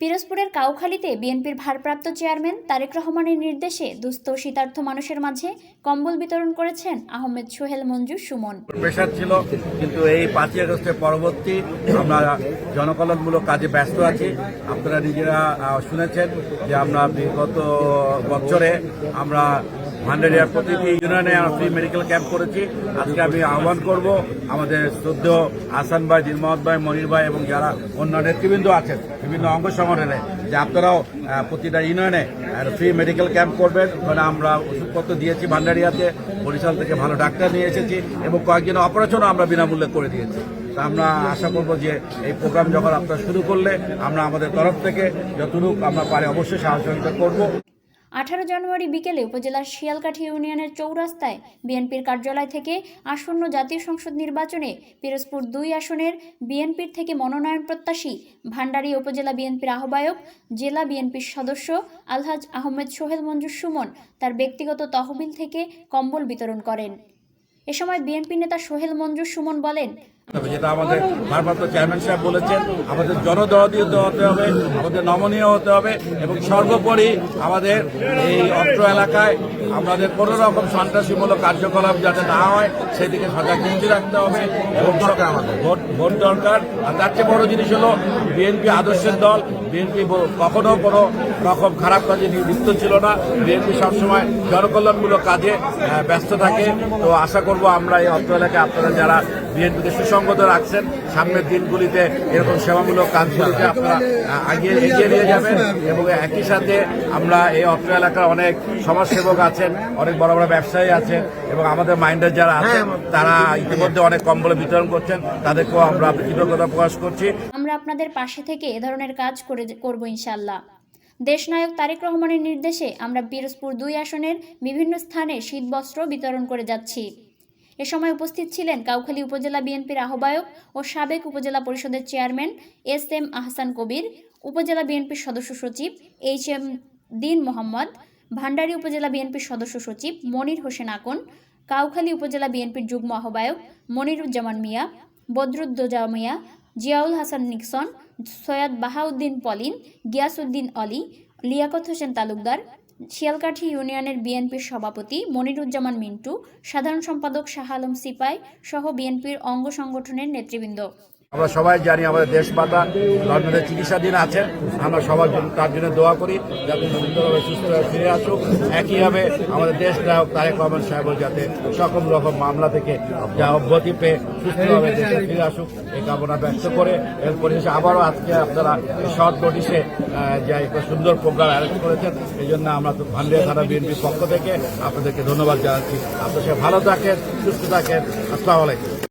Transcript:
পিরোজপুরের কাউখালীতে বিএনপির ভারপ্রাপ্ত চেয়ারম্যান তারেক রহমানের নির্দেশে দুস্থ শীতার্থ মানুষের মাঝে কম্বল বিতরণ করেছেন আহমেদ সোহেল মঞ্জু সুমন। প্রেশার ছিল, কিন্তু এই পাঁচই আগস্টের পরবর্তী আমরা জনকল্যাণমূলক কাজে ব্যস্ত আছি। আপনারা নিজেরা শুনেছেন যে আমরা বিগত বছরে আমরা ভান্ডারিয়ার প্রতিটি ইউনিয়নে ফ্রি মেডিকেল ক্যাম্প করেছি। আজকে আমি আহ্বান করব আমাদের শ্রদ্ধ আসান ভাই দিলমহদ ভাই, মনির ভাই এবং যারা অন্য নেতৃবৃন্দ আছেন, বিভিন্ন অঙ্গ সংগঠনে, যে আপনারাও প্রতিটা ইউনিয়নে ফ্রি মেডিকেল ক্যাম্প করবেন। ওখানে আমরা ওষুধপত্র দিয়েছি ভান্ডারিয়াতে। বরিশাল থেকে ভালো ডাক্তার নিয়ে এসেছি এবং কয়েকজন অপারেশনও আমরা বিনামূল্যে করে দিয়েছি। তা আমরা আশা করব যে এই প্রোগ্রাম যখন আপনারা শুরু করলে আমরা আমাদের তরফ থেকে যতটুকু আমরা পারে অবশ্যই সহযোগিতা করব। আঠারো জানুয়ারি বিকেলে উপজেলার শিয়ালকাঠি ইউনিয়নের চৌরাস্তায় বিএনপির কার্যালয় থেকে আসন্ন জাতীয় সংসদ নির্বাচনে পিরোজপুর দুই আসনের বিএনপির থেকে মনোনয়ন প্রত্যাশী ভান্ডারী উপজেলা বিএনপির আহ্বায়ক, জেলা বিএনপির সদস্য আলহাজ আহমেদ সোহেল মঞ্জুর সুমন তার ব্যক্তিগত তহবিল থেকে কম্বল বিতরণ করেন। এ সময় বিএনপি নেতা সোহেল মঞ্জুর সুমন বলেন তবে যেটা আমাদের ভারপ্রাপ্ত চেয়ারম্যান সাহেব বলেছেন আমাদের জনদরদীয় হতে হবে আমাদের নমনীয় হতে হবে এবং সর্বোপরি আমাদের এই অত্র এলাকায় আমাদের কোনো রকম সন্ত্রাসীমূলক কার্যকলাপ যাতে না হয় সেদিকে সজাগ দৃষ্টি রাখতে হবে এবং দরকার আমাদের। ভোট ভোট দরকার। আর তার চেয়ে বড় জিনিস হলো বিএনপি আদর্শের দল বিএনপি কখনো কোনো রকম খারাপ কাজে নিযুক্ত ছিল না। বিএনপি সবসময় জনকল্যাণমূলক কাজে ব্যস্ত থাকে। তো আশা করব আমরা এই অত্র এলাকায় আপনারা যারা বিএনপিকে সুসংগত রাখছেন সামনের দিনগুলিতে এরকম সেবামূলক কাজগুলিতে আপনারা আহ, এগিয়ে এগিয়ে নিয়ে যাবেন এবং একই সাথে আমরা এই অত্র এলাকার অনেক সমাজসেবক আছেন অনেক বড় বড় ব্যবসায়ী আছেন এবং আমাদের মাইন্ডার যারা আছেন তারা ইতিমধ্যে অনেক কম্বল বিতরণ করছেন তাদেরকেও আমরা কৃতজ্ঞতা প্রকাশ করছি। আমরা আপনাদের পাশে থেকে এ ধরনের কাজ করে করব ইনশাল্লাহ দেশনায়ক তারেক রহমানের নির্দেশে আমরা পিরোজপুর দুই আসনের বিভিন্ন স্থানে শীতবস্ত্র বিতরণ করে যাচ্ছি। এ সময় উপস্থিত ছিলেন কাউখালী উপজেলা বিএনপির আহ্বায়ক ও সাবেক উপজেলা পরিষদের chairman S M Ahsan Kabir, উপজেলা বিএনপির সদস্য সচিব এইচ এম দিন মোহাম্মদ, ভান্ডারী উপজেলা বিএনপির সদস্য সচিব মনির হোসেন আকন, কাউখালী উপজেলা বিএনপির যুগ্ম আহ্বায়ক মনিরুজ্জামান মিয়া, বদরুদ্দোজা মিয়া, জিয়াউল হাসান নিক্সন, সৈয়দ বাহাউদ্দিন পলিন, গিয়াসউদ্দিন অলি লিয়াকত হোসেন তালুকদার শিয়ালকাঠি ইউনিয়নের বিএনপির সভাপতি মনিরুজ্জামান মিন্টু, সাধারণ সম্পাদক শাহ আলম সিপাই সহ বিএনপির অঙ্গ সংগঠনের নেতৃবৃন্দ। আমরা সবাই জানি আমাদের দেশ মাতা লন্ডনে চিকিৎসাধীন আছেন। আমরা সবার জন্য তার জন্য দোয়া করি, যাতে সুন্দরভাবে সুস্থভাবে ফিরে আসুক। একইভাবে আমাদের দেশ নায়ক তারেক রহমান সাহেব যাতে সকল রকম মামলা থেকে যা অব্যাহতি পেয়ে সুস্থভাবে দেশে ফিরে আসুক, এই কামনা ব্যক্ত করে এর পরিশেষে আবারও আজকে আপনারা শর্ট নোটিশে যে একটা সুন্দর প্রোগ্রাম অ্যারেঞ্জ করেছেন, এই জন্য আমরা তো ভান্ডিয়া থানা বিএনপির পক্ষ থেকে আপনাদেরকে ধন্যবাদ জানাচ্ছি। আপনার ভালো থাকেন, সুস্থ থাকেন। আসসালামু আলাইকুম।